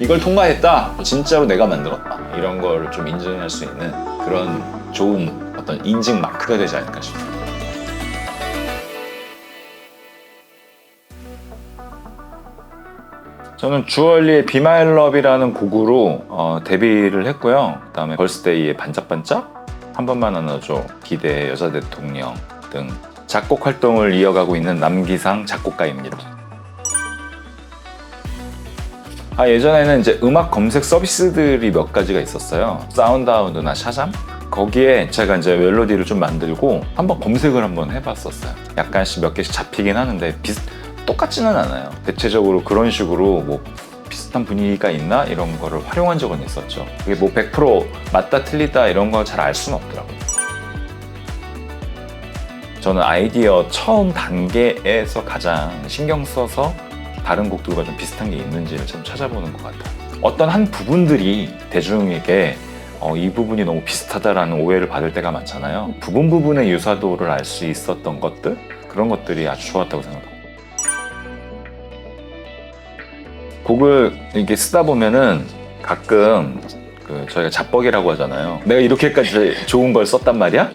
이걸 통과했다. 진짜로 내가 만들었다. 이런 걸 좀 인증할 수 있는 그런 좋은 어떤 인증 마크가 되지 않을까 싶어요. 저는 주얼리의 비마일럽이라는 곡으로 어, 데뷔를 했고요. 그다음에 걸스데이의 반짝반짝, 한 번만 안아줘, 기대 여자 대통령 등 작곡 활동을 이어가고 있는 남기상 작곡가입니다. 아, 예전에는 이제 음악 검색 서비스들이 몇 가지가 있었어요. 사운드하우드나 샤잠? 거기에 제가 이제 멜로디를 좀 만들고 한번 검색을 한번 해봤었어요. 약간씩 몇 개씩 잡히긴 하는데 비슷, 똑같지는 않아요. 대체적으로 그런 식으로 뭐 비슷한 분위기가 있나 이런 거를 활용한 적은 있었죠. 그게 뭐 100% 맞다 틀리다 이런 거 잘 알 수는 없더라고요. 저는 아이디어 처음 단계에서 가장 신경 써서 다른 곡들과 좀 비슷한 게 있는지를 좀 찾아보는 것 같아요. 어떤 한 부분들이 대중에게 어, 이 부분이 너무 비슷하다라는 오해를 받을 때가 많잖아요. 부분 부분의 유사도를 알 수 있었던 것들 그런 것들이 아주 좋았다고 생각합니다. 곡을 이렇게 쓰다 보면은 가끔 그 저희가 잡벅이라고 하잖아요. 내가 이렇게까지 좋은 걸 썼단 말이야?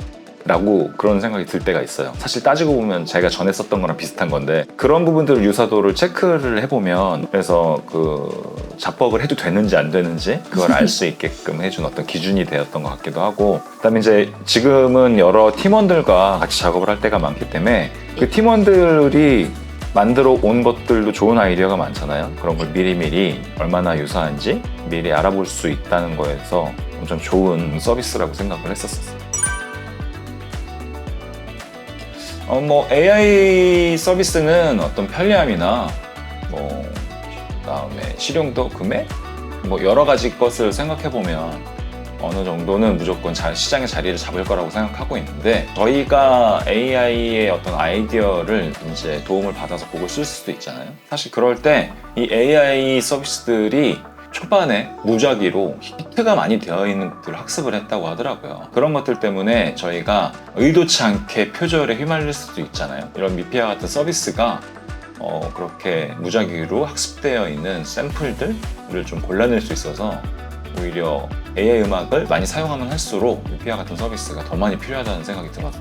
라고 그런 생각이 들 때가 있어요. 사실 따지고 보면 제가 전에 썼던 거랑 비슷한 건데 그런 부분들을 유사도를 체크를 해보면 그래서 그 잡벅을 해도 되는지 안 되는지 그걸 알 수 있게끔 해준 어떤 기준이 되었던 것 같기도 하고 그다음에 이제 지금은 여러 팀원들과 같이 작업을 할 때가 많기 때문에 그 팀원들이 만들어 온 것들도 좋은 아이디어가 많잖아요. 그런 걸 미리미리 얼마나 유사한지 미리 알아볼 수 있다는 거에서 엄청 좋은 서비스라고 생각을 했었어요. 어, 뭐 AI 서비스는 어떤 편리함이나 뭐 그다음에 실용도, 금액, 뭐 여러 가지 것을 생각해 보면 어느 정도는 무조건 잘 시장의 자리를 잡을 거라고 생각하고 있는데 저희가 AI의 어떤 아이디어를 이제 도움을 받아서 곡을 쓸 수도 있잖아요. 사실 그럴 때 이 AI 서비스들이 초반에 무작위로 히트가 많이 되어 있는 것들을 학습을 했다고 하더라고요. 그런 것들 때문에 저희가 의도치 않게 표절에 휘말릴 수도 있잖아요. 이런 미피아 같은 서비스가 어, 그렇게 무작위로 학습되어 있는 샘플들을 좀 골라낼 수 있어서 오히려 AI 음악을 많이 사용하면 할수록 미피아 같은 서비스가 더 많이 필요하다는 생각이 들어요.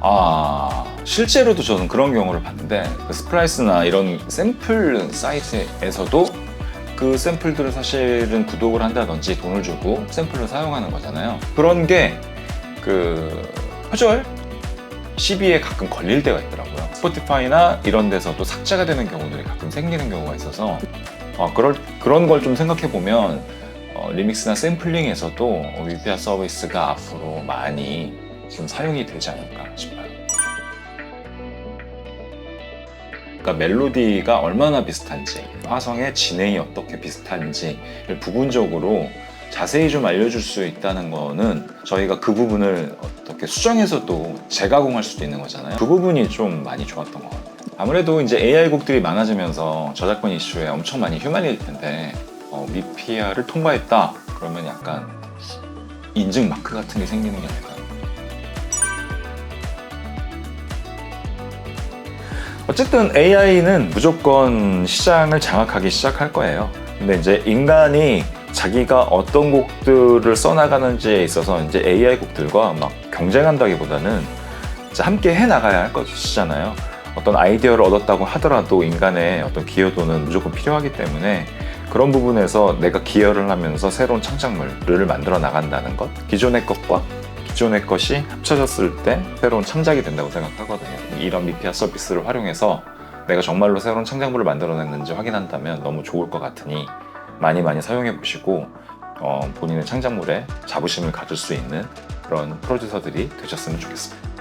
아 실제로도 저는 그런 경우를 봤는데 그 스프라이스나 이런 샘플 사이트에서도 그 샘플들을 사실은 구독을 한다든지 돈을 주고 샘플을 사용하는 거잖아요. 그런 게 그 표절 시비에 가끔 걸릴 때가 있더라고요. 스포티파이나 이런 데서도 삭제가 되는 경우들이 가끔 생기는 경우가 있어서 어, 그럴, 그런 걸 좀 생각해 보면 어, 리믹스나 샘플링에서도 위피아 서비스가 앞으로 많이 좀 사용이 되지 않을까 싶어요. 그러니까 멜로디가 얼마나 비슷한지, 화성의 진행이 어떻게 비슷한지를 부분적으로 자세히 좀 알려줄 수 있다는 거는 저희가 그 부분을 어떻게 수정해서 또 재가공할 수도 있는 거잖아요. 그 부분이 좀 많이 좋았던 것 같아요. 아무래도 이제 AI 곡들이 많아지면서 저작권 이슈에 엄청 많이 휘말릴 텐데 어, 미피아를 통과했다 그러면 약간 인증 마크 같은 게 생기는 게 아닐까. 어쨌든 AI는 무조건 시장을 장악하기 시작할 거예요. 근데 이제 인간이 자기가 어떤 곡들을 써나가는지에 있어서 이제 AI 곡들과 막 경쟁한다기보다는 함께 해 나가야 할 것이잖아요. 어떤 아이디어를 얻었다고 하더라도 인간의 어떤 기여도는 무조건 필요하기 때문에 그런 부분에서 내가 기여를 하면서 새로운 창작물을 만들어 나간다는 것, 기존의 것과 기존의 것이 합쳐졌을 때 새로운 창작이 된다고 생각하거든요. 이런 미피아 서비스를 활용해서 내가 정말로 새로운 창작물을 만들어냈는지 확인한다면 너무 좋을 것 같으니 많이 많이 사용해 보시고 어, 본인의 창작물에 자부심을 가질 수 있는 그런 프로듀서들이 되셨으면 좋겠습니다.